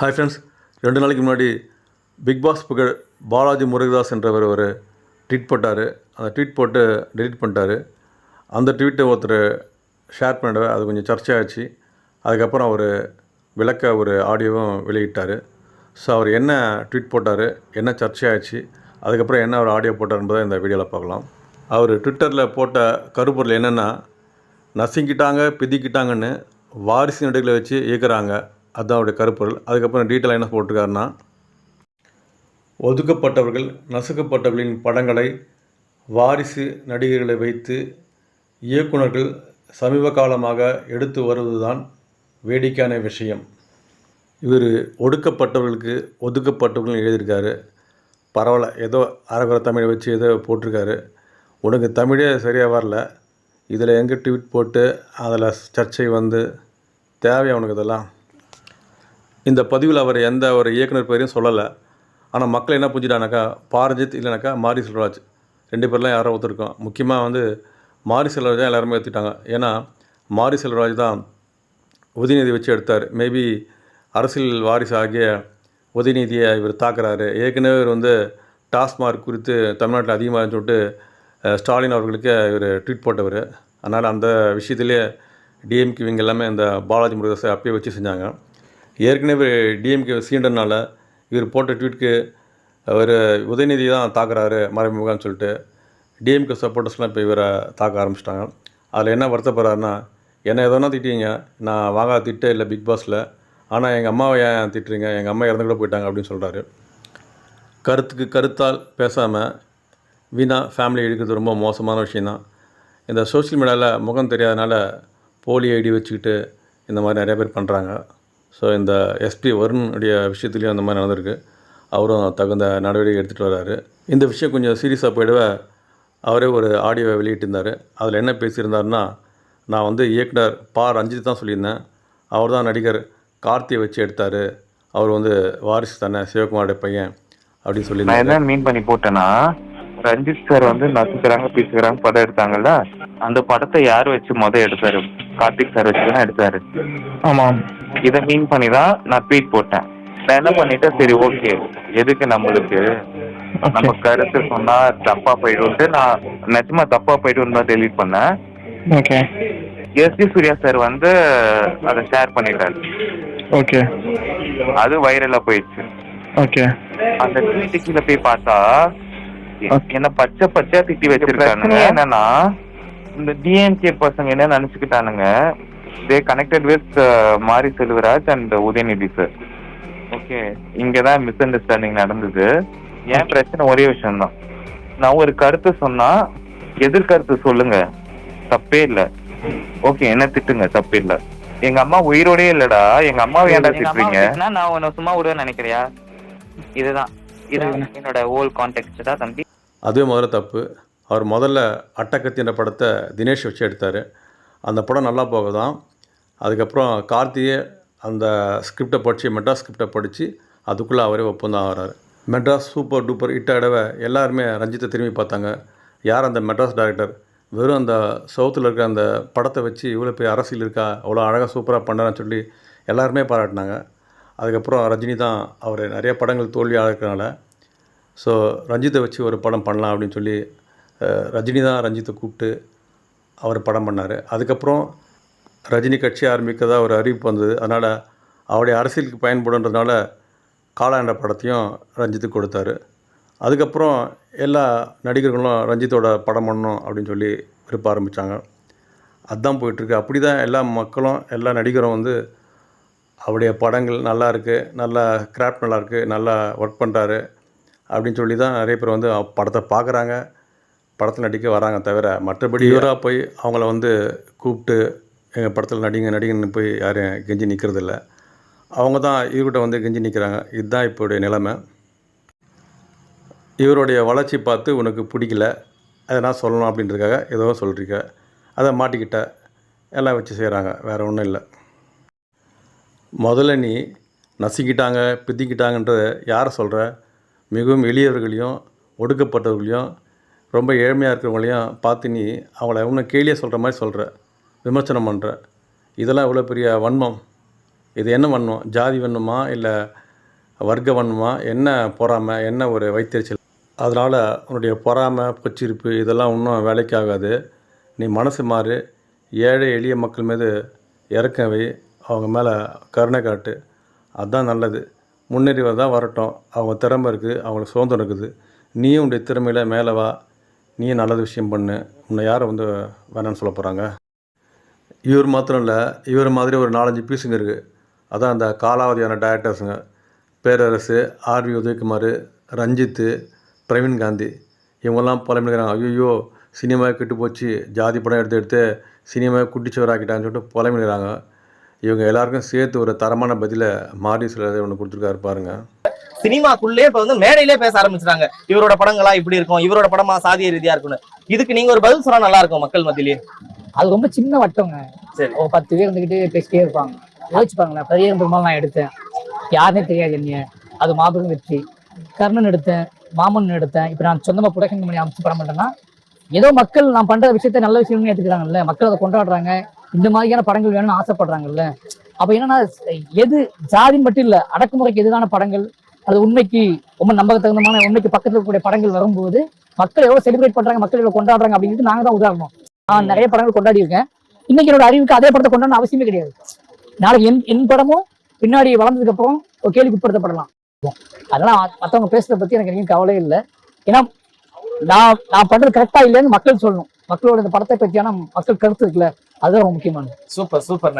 Hi friends ரெண்டு நாளைக்கு முன்னாடி பிக் பாஸ் புகழ் பாலாஜி முருகதாஸ் என்றவர் ஒரு ட்வீட் போட்டார். அந்த ட்வீட் போட்டு டெலீட் பண்ணிட்டாரு. அந்த ட்வீட்டை ஒருத்தர் ஷேர் பண்ணிடவே அது கொஞ்சம் சர்ச்சையாச்சு. அதுக்கப்புறம் அவர் விளக்க ஒரு ஆடியோவும் வெளியிட்டார். ஸோ அவர் என்ன ட்வீட் போட்டார் என்ன சர்ச்சையாச்சு அதுக்கப்புறம் என்ன ஒரு ஆடியோ போட்டார் என்பதை இந்த வீடியோவில் பார்க்கலாம். அவர் ட்விட்டரில் போட்ட கருப்பொருள் என்னென்னா நசுங்கிட்டாங்க பிதிக்கிட்டாங்கன்னு வாரிசு நடுகளை வச்சு இயக்குறாங்க. அதுதான் அவருடைய கருப்பொருள். அதுக்கப்புறம் டீட்டெயில் என்ன போட்டிருக்காருன்னா ஒதுக்கப்பட்டவர்கள் நசுக்கப்பட்டவர்களின் படங்களை வாரிசு நடிகர்களை வைத்து இயக்குனர்கள் சமீப காலமாக எடுத்து வருவதுதான் வேடிக்கையான விஷயம். இவர் ஒடுக்கப்பட்டவர்களுக்கு ஒதுக்கப்பட்டவர்கள் எழுதியிருக்காரு. பரவாயில்ல ஏதோ அரைக்குறை தமிழை வச்சு ஏதோ போட்டிருக்காரு. உனக்கு தமிழே சரியாக வரல. இதில் எங்கே ட்வீட் போட்டு அதில் சர்ச்சை வந்து தேவையா உனக்கு இதெல்லாம்? இந்த பதிவில் அவர் எந்த ஒரு இயக்குனர் பேரையும் சொல்லலை. ஆனால் மக்கள் என்ன புரிஞ்சுட்டானாக்கா பாரஜித் இல்லைனாக்கா மாரி செல்வராஜ். ரெண்டு பேர்லாம் யாரோ ஒருத்தருக்கோம் முக்கியமாக வந்து மாரி செல்வராஜ் தான் எல்லாருமே ஏற்றுட்டாங்க ஏன்னா மாரி செல்வராஜ் தான் உதயநிதி வச்சு எடுத்தார். மேபி அரசியல் வாரிசு ஆகிய உதயநிதியை இவர் தாக்குறாரு. ஏற்கனவே இவர் வந்து டாஸ்மார்க் குறித்து தமிழ்நாட்டில் அதிகமாக சொல்லிட்டு ஸ்டாலின் அவர்களுக்கு இவர் ட்வீட் போட்டவர். அதனால் அந்த விஷயத்திலே டிஎம்கே இவங்க எல்லாமே இந்த பாலாஜி முருகதாஸை அப்பயே வச்சு செஞ்சாங்க. ஏற்கனவே டிஎம்கே சீண்டனால இவர் போட்ட ட்வீட்க்கு அவர் உதயநிதி தான் தாக்குறாரு மறைமுகம்னு சொல்லிட்டு டிஎம்கே சப்போர்ட்டர்ஸ்லாம் இப்போ இவரை தாக்க ஆரம்பிச்சிட்டாங்க. அதில் என்ன வருத்தப்படுறாருன்னா என்னை எதனா திட்டீங்க? நான் வாங்காத திட்டே இல்லை பிக் பாஸில். ஆனால் எங்கள் அம்மாவை ஏன் திட்டுறீங்க? எங்கள் அம்மா இறந்து கூட போயிட்டாங்க அப்படின்னு சொல்கிறாரு கருத்துக்கு கருத்தால் பேசாமல் வீணா ஃபேமிலி எடுக்கிறது ரொம்ப மோசமான விஷயந்தான் இந்த சோஷியல் மீடியாவில் முகம் தெரியாதனால போலி ஐடி வச்சுக்கிட்டு இந்த மாதிரி நிறைய பேர் பண்ணுறாங்க ஸோ இந்த எஸ்பி வருணுடைய விஷயத்துலையும் அந்த மாதிரி நடந்திருக்கு. அவரும் தகுந்த நடவடிக்கை எடுத்துகிட்டு வர்றாரு இந்த விஷயம் கொஞ்சம் சீரியஸாக போயிடவே அவரே ஒரு ஆடியோவை வெளியிட்டிருந்தார். அதில் என்ன பேசியிருந்தாருன்னா நான் வந்து இயக்குனர் பா ரஞ்சித் தான் சொல்லியிருந்தேன். அவர் தான் நடிகர் கார்த்தியை வச்சு எடுத்தார். அவர் வந்து வாரிசு தானே சிவகுமாரோட பையன் அப்படின்னு நான் சொல்லியிருந்தாரு என்ன மீன் பண்ணி போட்டேன்னா ரஞ்சித் சார் வந்து நசுக்கிறாங்க பீசுக்கிறாங்க படம் எடுத்தாங்கல்ல அந்த படத்தை யார் வச்சு முத எடுத்தாரு? கார்த்திக் சார் வச்சு தான் எடுத்தாரு. ஆமாம். இதை மீன் பண்ணி தான் நான் ட்வீட் போட்டேன். நான் என்ன பண்ணிட்டேன்? சரி ஓகே எதுக்கு நம்மளுக்கு? நம்ம கருத்து சொன்னா தப்பா போயிடும்ட்டு நான் நிஜமா தப்பா போயிடும் தான் டெலீட் பண்ணேன். Okay S T Surya sir வந்து அதை ஷேர் பண்ணிட்டாரு. ஓகே அது வைரலா போயிடுச்சு. ஓகே அந்த ட்வீட்டு கீழே போய் பார்த்தா. என்ன பச்சை பச்சையா திட்டி வச்சிருக்கானுங்க. என்னன்னா இந்த டிஎம்கே பசங்க என்ன நினைச்சுக்கிட்டானுங்க? They connected with Mari Selvaraj and Udhayanidhi sir okay இங்கதான் மிஸ் அண்டர்ஸ்டாண்டிங் நடந்தது என் பிரச்சனை? ஒரே விஷயம் தான் நான் ஒரு கருத்து சொன்னா எதிர்கருத்து சொல்லுங்க. தப்பே இல்ல. ஓகே என்ன திட்டுங்க. தப்பே இல்ல. எங்க அம்மா உயிரோடே இல்லடா. எங்க அம்மாவை ஏன்டா திட்டுறீங்க? நான் உன்னை சும்மா விடுவேன்னு நினைக்கிறியா? இதுதான். இதான் என்னோட ஹோல் கான்டெக்ட் தான் தம்பி. அதுவே முதல்ல தப்பு. அவர் முதல்ல அட்டக்கத்தி என்ற படத்தை தினேஷ் வச்சு எடுத்தார். அந்த படம் நல்லா போக தான் அதுக்கப்புறம் கார்த்தியே அந்த ஸ்கிரிப்டை படித்து மெட்ராஸ் ஸ்கிரிப்டை படித்து அதுக்குள்ளே அவரே ஒப்பந்தம் ஆகிறார். மெட்ராஸ் சூப்பர் டூப்பர் ஹிட் இடவை எல்லாருமே ரஞ்சித்தை திரும்பி பார்த்தாங்க. யார் அந்த மெட்ராஸ் டைரக்டர் வெறும் அந்த சவுத்தில் இருக்க அந்த படத்தை வச்சு இவ்வளோ பெரிய அரசியல் இருக்கா? அவ்வளோ அழகாக சூப்பராக பண்ணுறான்னு சொல்லி எல்லாருமே பாராட்டினாங்க. அதுக்கப்புறம் ரஜினி தான் அவர் நிறைய படங்கள் தோல்வியாக இருக்கிறனால ஸோ ரஞ்சித்தை வச்சு ஒரு படம் பண்ணலாம் அப்படின்னு சொல்லி ரஜினி தான் ரஞ்சித்தை கூப்பிட்டு அவர் படம் பண்ணார். அதுக்கப்புறம் ரஜினி கட்சி ஆரம்பிக்கதாக ஒரு அறிவிப்பு வந்தது. அதனால் அவருடைய அரசியலுக்கு பயன்படுன்றதுனால காலாண்ட படத்தையும் ரஞ்சித்துக்கு கொடுத்தாரு. அதுக்கப்புறம் எல்லா நடிகர்களும் ரஞ்சித்தோட படம் பண்ணணும் அப்படின்னு சொல்லி விருப்ப ஆரம்பித்தாங்க அதுதான் போயிட்டுருக்கு. அப்படி தான் எல்லா மக்களும் எல்லா நடிகரும் வந்து அவருடைய படங்கள் நல்லா இருக்குது நல்லா கிராஃப்ட் நல்லாயிருக்கு நல்லா ஒர்க் பண்ணுறாரு அப்படின்னு சொல்லி தான் நிறைய பேர் வந்து படத்தை பார்க்குறாங்க. படத்தில் நடிக்க வராங்க தவிர மற்றபடி இவராக போய் அவங்கள வந்து கூப்பிட்டு எங்கள் படத்தில் நடிங்க நடிகன்னு போய் யாரும் கெஞ்சி நிற்கிறதில்ல அவங்க தான் இவர்கிட்ட வந்து கெஞ்சி நிற்கிறாங்க இதுதான் இப்போடைய நிலைமை. இவருடைய வளர்ச்சி பார்த்து உனக்கு பிடிக்கல. அதை நான் சொல்லணும் அப்படின்றதுக்காக ஏதோ சொல்கிறீங்க அதை மாட்டிக்கிட்ட. எல்லாம் வச்சு செய்கிறாங்க வேறு ஒன்றும் இல்லை. முதல்ல நீ நசுக்கிட்டாங்க பிதிக்கிட்டாங்கன்றத யாரை சொல்கிற மிகவும் எளியவர்களையும் ஒடுக்கப்பட்டவர்களையும் ரொம்ப ஏழ்மையாக இருக்கிறவங்களையும் பார்த்து நீ அவங்கள இன்னும் கேலியாக சொல்கிற மாதிரி சொல்கிற விமர்சனம் பண்ணுற இதெல்லாம் இவ்வளோ பெரிய வன்மம். இது என்ன வன்மம்? ஜாதி வன்மமா இல்லை வர்க்க வன்மமா? என்ன பொறாமை? என்ன ஒரு வைத்தறிச்சல்? அதனால் உன்னுடைய பொறாமை பொச்சிருப்பு இதெல்லாம் ஒன்றும் வேலைக்கு ஆகாது நீ மனசு மாறு. ஏழை எளிய மக்கள் மீது இறக்கவை அவங்க மேலே கருணை காட்டு. அதுதான் நல்லது. முன்னேறி தான் வரட்டும். அவங்க திறமை இருக்குது அவங்களுக்கு சுதந்திரம் இருக்குது. நீயும் உன்னுடைய திறமையில் மேலே வா. நீயும் நல்லது விஷயம் பண்ணு. உன்னை யாரை வந்து வேணான்னு சொல்ல போகிறாங்க இவர் மாத்திரம் இல்லை இவர் மாதிரி ஒரு நாலஞ்சு பீஸுங்க இருக்குது அதான் அந்த காலாவதியான டேரக்டர்ஸுங்க பேரரசு ஆர்வி உதயகுமார் ரஞ்சித்து பிரவீன் காந்தி. இவங்கெல்லாம் புலம்பிக்கிறாங்க ஐயோ சினிமா கெட்டு போச்சு. ஜாதி படம் எடுத்து எடுத்து சினிமாவை குட்டிச்சவராக்கிட்டான்னு சொல்லிட்டு புலம்பிக்கிறாங்க இவங்க எல்லாருக்கும் சேர்த்து ஒரு தரமான பதிலை மாரி சிலர் ஒன்று கொடுத்துருக்காரு பாருங்கள் சினிமாக்குள்ளே இப்ப வந்து மேடையிலே பேச ஆரம்பிச்சிட்டாங்க. இவரோட படங்களா இப்படி இருக்கும் இவரோட படமா சாதிய ரீதியா இருக்கும்னு. இதுக்கு நீங்க ஒரு பதில் சொன்னா நல்லா இருக்கும் மக்கள் மத்தியிலேயே அது ரொம்ப சின்ன வட்டங்க. சரி. ஒரு பத்து பேர் இருந்துகிட்டு பேசிட்டே இருப்பாங்க. யோசிச்சுப்பாங்களேன் பெரிய பெருமாள் நான் எடுத்தேன். யாருனே தெரியாது என்னைய. அது மாபெரும் வெற்றி. கர்ணன் எடுத்தேன் மாமன் எடுத்தேன். இப்ப நான் சொந்தமா புடக்கன் பண்ணி அமைச்சு படம் பண்ணேன்னா ஏதோ மக்கள் நான் பண்ற விஷயத்த நல்ல விஷயம்னு ஏத்துக்கிறாங்கல்ல மக்கள் அதை கொண்டாடுறாங்க. இந்த மாதிரியான படங்கள் வேணும்னு ஆசைப்படுறாங்கல்ல. அப்ப என்னன்னா எது ஜாதி மட்டும் இல்ல அடக்குமுறைக்கு எதிரான படங்கள் அது உண்மைக்கு ரொம்ப நம்பக தகுந்தமான உண்மைக்கு பக்கத்துல இருக்கக்கூடிய படங்கள் வரும்போது மக்கள் எவ்வளவு செலிப்ரேட் பண்றாங்க மக்கள் எவ்வளவு கொண்டாடுறாங்க அப்படிங்கிறது நாங்க தான் உதாரணம். நான் நிறைய படங்கள் கொண்டாடி இருக்கேன் இன்னைக்கு என்னோட அறிவுக்கு அதே படத்தை கொண்டாடணும் அவசியமே கிடையாது. நாளைக்கு என் என் படமும் பின்னாடி வளர்ந்ததுக்கு அப்புறம் ஒரு கேள்விக்கு உட்படுத்தப்படலாம் அதனால ம- மத்தவங்க பேசுறத பத்தி எனக்கு எங்கேயும் கவலையே இல்லை. ஏன்னா நான் நான் பண்றது கரெக்டா இல்லைன்னு மக்கள் சொல்லணும். மக்களோட இந்த படத்தை பத்தியான மக்கள் கருத்து இருக்குல்ல அதுதான் ரொம்ப முக்கியமானது. Super super